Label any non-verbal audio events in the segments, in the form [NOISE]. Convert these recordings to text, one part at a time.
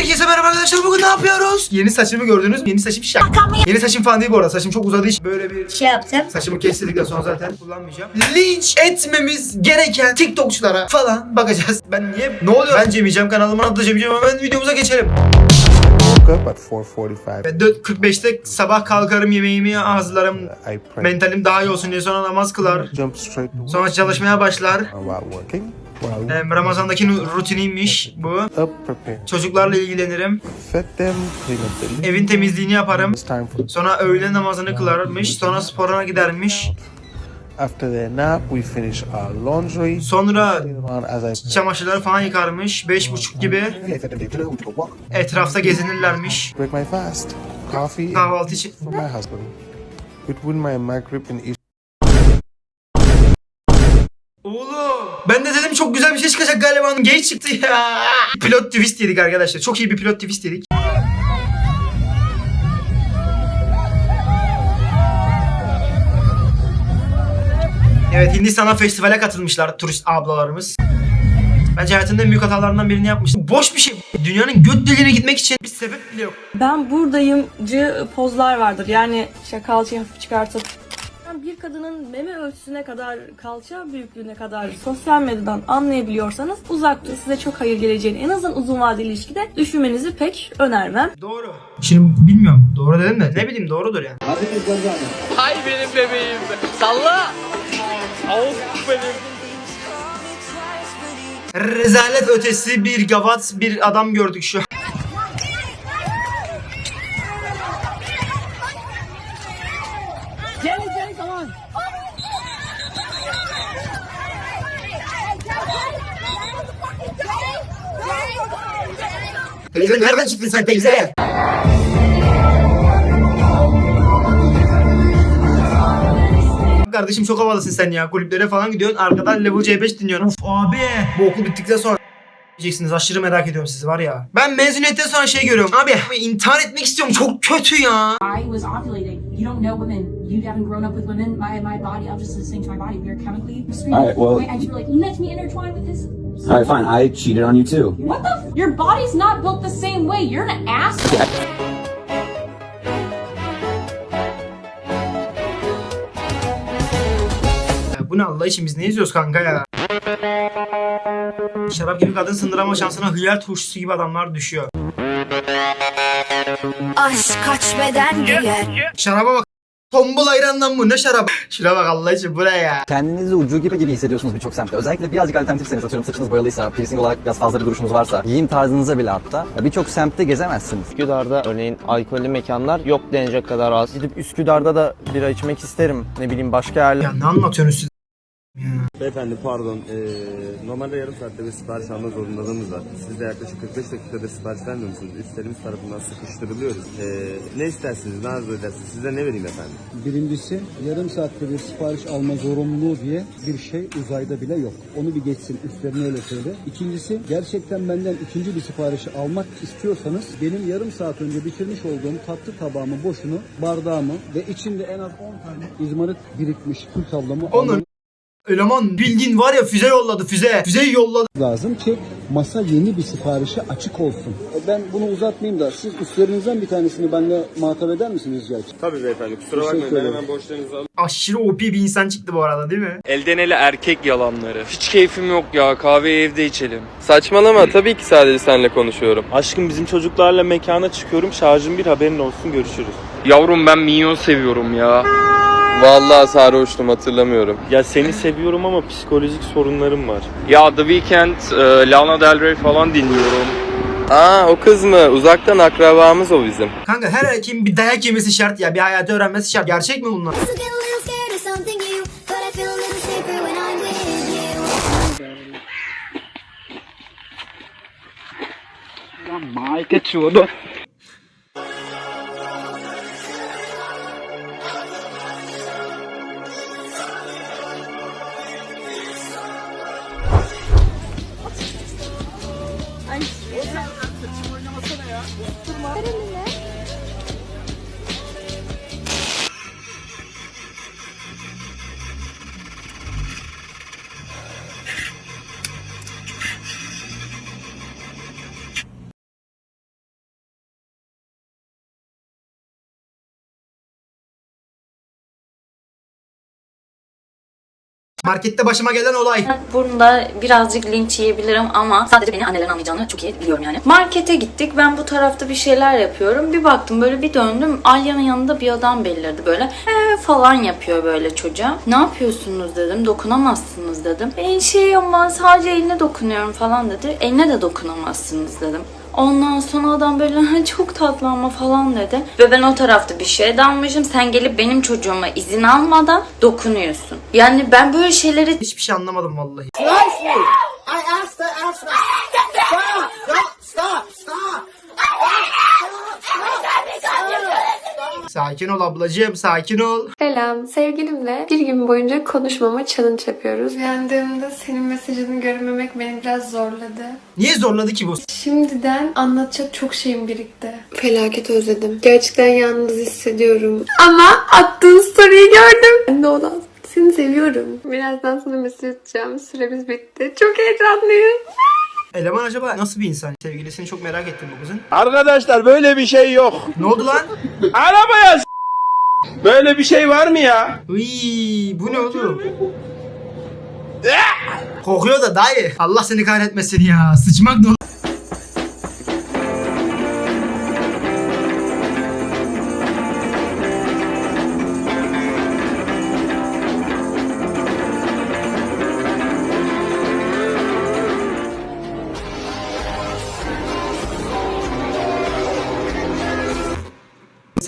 Herkese merhaba arkadaşlar bugün ne yapıyoruz? Yeni saçımı gördünüz mü? Yeni saçım şak. Yeni saçım falan değil bu arada saçım çok uzadığı için böyle bir şey yaptım. Saçımı kestirdikten sonra zaten kullanmayacağım. Linç etmemiz gereken TikTokçulara falan bakacağız. Ben niye? Ne oluyor? Ben Cem yiyeceğim. Kanalıma adlı Cem yiyeceğim. Hemen videomuza geçelim. up at 4:45. Ben 4.45'te sabah kalkarım yemeğimi hazırlarım. Mentalim daha iyi olsun diye sonra namaz kılar. Sonra çalışmaya başlar. Ee, Ramazan'daki rutiniymiş bu. Çocuklarla ilgilenirim. The Evin temizliğini yaparım. Sonra öğle namazını kılarmış. Sonra sporuna gidermiş. After their nap, we finish our laundry. Sonra çamaşırları falan yıkarmış. Beş buçuk gibi etrafta gezinirlermiş. break my fast, coffee Kahvaltı için. for my husband. Between my Maghrib and Oğlum ben de bir şey çıkacak galiba. Geç çıktı ya. [LAUGHS] Pilot twist yedik arkadaşlar. Çok iyi bir pilot twist yedik. Evet Hindistan'a festivale katılmışlar turist ablalarımız. Bence hayatında en büyük hatalarından birini yapmış. Boş bir şey. Dünyanın göt deliğine gitmek için bir sebep bile yok. Ben buradayımcı pozlar vardır. Yani işte kalçayı hafif çıkartıp bir kadının meme ölçüsüne kadar, kalça büyüklüğüne kadar sosyal medyadan anlayabiliyorsanız uzak durun. Size çok hayır geleceğini en azından uzun vadeli ilişkide düşünmenizi pek önermem. Doğru. Şimdi bilmiyorum. Doğru dedim de ne bileyim doğrudur yani. Hay benim bebeğim. Salla. Of benim. Rezalet ötesi bir gavat bir adam gördük şu an. Teyze nereden çıktın sen teyze? Kardeşim çok havalısın sen ya. Kulüplere falan gidiyorsun. Arkadan Level C5 dinliyorsun. Of abi. Bu okul bittikten sonra diyeceksiniz. Aşırı merak ediyorum sizi var ya. Ben mezuniyetten sonra şey görüyorum. Abi intihar etmek istiyorum. Çok kötü ya. I was ovulating. You don't know women. You haven't grown up with women. My my body. I'm just listening to my body. We are chemically screaming. All right, well- and you were like, let me intertwine with this. All right, fine. I cheated on you too. What the? Your body's not built the same way. You're an asshole. Bu ne Allah için biz ne izliyoruz kanka ya? Şarap gibi kadın sındırama şansına hıyar turşusu gibi adamlar düşüyor. Aşk kaç beden giyer. Şaraba bak. Tombul ayrandan bu ne şarap? Şuna bak Allah için bu ne ya? Kendinizi ucube gibi hissediyorsunuz birçok semtte. Özellikle birazcık alternatifseniz, atıyorum saçınız boyalıysa, piercing olarak biraz fazla bir duruşunuz varsa, giyim tarzınıza bile hatta birçok semtte gezemezsiniz. Üsküdar'da örneğin alkollü mekanlar yok denecek kadar az. Gidip Üsküdar'da da bira içmek isterim. Ne bileyim başka yerler. Ya ne anlatıyorsunuz siz? Beyefendi pardon, ee, normalde yarım saatte bir sipariş alma zorunluluğumuz var. Siz de yaklaşık 45 dakikada sipariş vermiyor musunuz? Üstlerimiz tarafından sıkıştırılıyoruz. Ee, ne istersiniz, ne arzu edersiniz? Size ne vereyim efendim? Birincisi yarım saatte bir sipariş alma zorunluluğu diye bir şey uzayda bile yok. Onu bir geçsin üstlerine öyle söyle. İkincisi gerçekten benden ikinci bir siparişi almak istiyorsanız benim yarım saat önce bitirmiş olduğum tatlı tabağımı boşunu, bardağımı ve içinde en az 10 tane izmarit birikmiş kül tablamı Onun eleman bildiğin var ya füze yolladı füze. Füzeyi yolladı. lazım ki masa yeni bir siparişe açık olsun. E Ben bunu uzatmayayım da siz üstlerinizden bir tanesini benimle muhatap eder misiniz rica? Tabii beyefendi, kusura Teşekkür bakmayın. Ben ederim. hemen borçlarınızı alıp Aşırı OP bir insan çıktı bu arada değil mi? Elden ele erkek yalanları. Hiç keyfim yok ya. Kahveyi evde içelim. Saçmalama. Tabii ki sadece seninle konuşuyorum. Aşkım bizim çocuklarla mekana çıkıyorum. Şarjım bir haberin olsun görüşürüz. Yavrum ben minyon seviyorum ya. Vallahi sarhoştum hatırlamıyorum. Ya seni seviyorum ama psikolojik sorunlarım var. Ya The Weeknd, e, Lana Del Rey falan dinliyorum. Aa o kız mı? Uzaktan akrabamız o bizim. Kanka her erkeğin bir dayak yemesi şart ya. Bir hayatı öğrenmesi şart. Gerçek mi bunlar? Mike çuvalı. Durma. Markette başıma gelen olay. Burada birazcık linç yiyebilirim ama sadece beni annelerin anlayacağını çok iyi biliyorum yani. Markete gittik. Ben bu tarafta bir şeyler yapıyorum. Bir baktım böyle bir döndüm. Alya'nın yanında bir adam belirdi böyle. Ee, falan yapıyor böyle çocuğa. Ne yapıyorsunuz dedim. Dokunamazsınız dedim. Ben şey ama sadece eline dokunuyorum falan dedi. Eline de dokunamazsınız dedim. Ondan sonra adam böyle "Ha, çok tatlı ama falan dedi. Ve ben o tarafta bir şeye dalmışım. Sen gelip benim çocuğuma izin almadan dokunuyorsun. Yani ben böyle şeyleri Hiçbir şey anlamadım vallahi. Sakin ol ablacığım, sakin ol. Selam. Sevgilimle bir gün boyunca konuşmama challenge yapıyoruz. Uyandığımda senin mesajını görememek beni biraz zorladı. Niye zorladı ki bu? Şimdiden anlatacak çok şeyim birikti. Felaket özledim. Gerçekten yalnız hissediyorum. Ama attığın story'i gördüm. Ben de olan seni seviyorum. Birazdan sana mesaj atacağım. Süremiz bitti. Çok heyecanlıyım. Eleman acaba nasıl bir insan? Sevgilisini çok merak ettim bu kızın. Arkadaşlar böyle bir şey yok. Ne oldu lan? Arabaya s- Böyle bir şey var mı ya? Iy, bu ne oğlum? Kokuyor da dayı. Allah seni kahretmesin ya. Sıçmak ne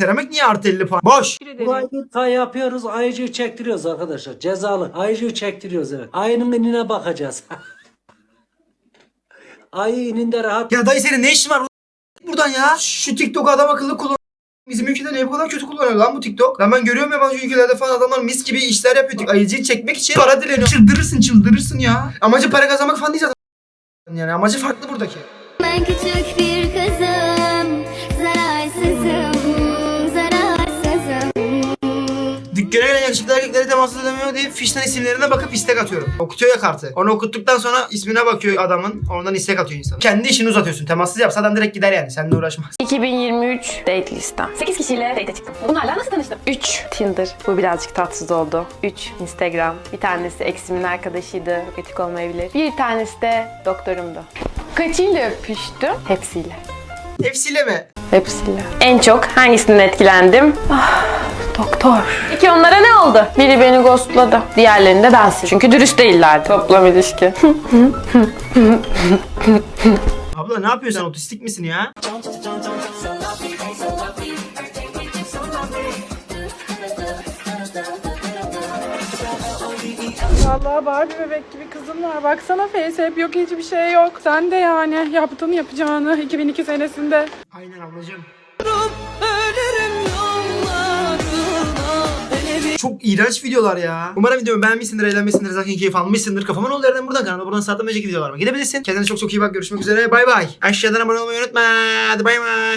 Seramik niye artı 50 puan? Boş. Ta yapıyoruz, ayıcığı çektiriyoruz arkadaşlar. Cezalı. Ayıcığı çektiriyoruz evet. Ayının inine bakacağız. [LAUGHS] Ayı ininde rahat. Ya dayı senin ne işin var buradan ya? Şu TikTok adam akıllı kullan. Bizim ülkede niye bu kadar kötü kullanıyor lan bu TikTok? Lan ben görüyorum yabancı ülkelerde falan adamlar mis gibi işler yapıyor. Ayıcıyı çekmek için para dileniyor. Çıldırırsın çıldırırsın ya. Amacı para kazanmak falan değil zaten. Yani amacı farklı buradaki. Ben küçük bir kızım, Dükkana gelen yakışıklı erkekleri temassız edemiyor diye fişten isimlerine bakıp istek atıyorum. Okutuyor ya kartı. Onu okuttuktan sonra ismine bakıyor adamın. Oradan istek atıyor insan. Kendi işini uzatıyorsun. Temassız yapsa adam direkt gider yani. Seninle uğraşmaz. 2023 date listem. 8 kişiyle date çıktım. Bunlarla nasıl tanıştın? 3 Tinder. Bu birazcık tatsız oldu. 3 Instagram. Bir tanesi eksimin arkadaşıydı. Etik olmayabilir. Bir tanesi de doktorumdu. Kaçıyla öpüştüm? Hepsiyle. Hepsiyle mi? Hepsiyle. En çok hangisinden etkilendim? Ah, doktor. Peki onlara ne oldu? Biri beni ghostladı. Diğerlerini de ben sildim. Çünkü dürüst değillerdi. Toplam ilişki. Abla ne yapıyorsun sen? Otistik misin ya? Vallahi Barbie bebek gibi kızım var. Baksana face hep yok hiçbir şey yok. Sen de yani yaptın yapacağını 2002 senesinde. Aynen ablacığım. Çok iğrenç videolar ya. Umarım videomu beğenmişsindir, eğlenmişsindir, zaten keyif almışsındır. Kafama ne oldu yerden buradan kanalda buradan saatten önceki videolarıma gidebilirsin. Kendine çok çok iyi bak. Görüşmek üzere. Bay bay. Aşağıdan abone olmayı unutma. Hadi bay bay.